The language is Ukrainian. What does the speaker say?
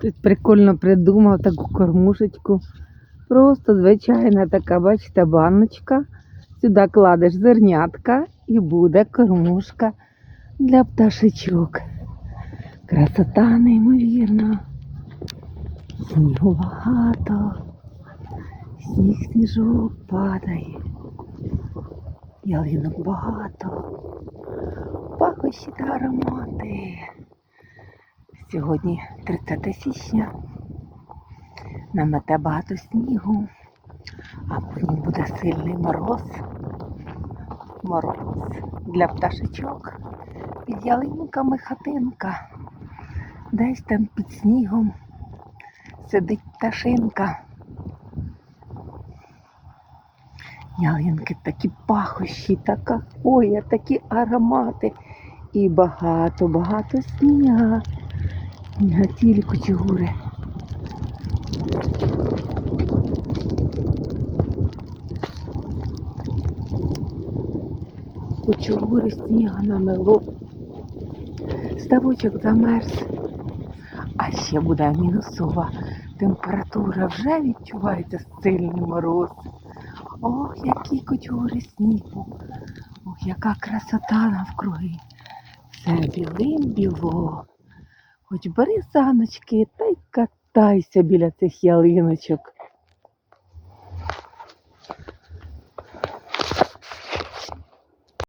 Хтось прикольно придумав таку кормушечку. Просто звичайна така, бачите, баночка. Сюди кладеш зернятка і буде кормушка для пташечок. Красота неймовірна. Снігу багато. Сніг сніжок падає. Ялинок багато. Пахощі та аромати. Сьогодні 30 січня. Намете багато снігу, а потім буде сильний мороз. Мороз для пташечок. Під ялинками хатинка. Десь там під снігом сидить пташинка. Ялинки такі пахощі, така хвоя, такі аромати. І багато, багато тілі кучугури. Кучугури сніга намело. Ставочок замерз. А ще буде мінусова температура. Вже відчувається сильний мороз. Ох, які кучугури снігу. Ох, яка красота навкруги. Все білим біло. Хоч бери саночки та й катайся біля цих ялиночок.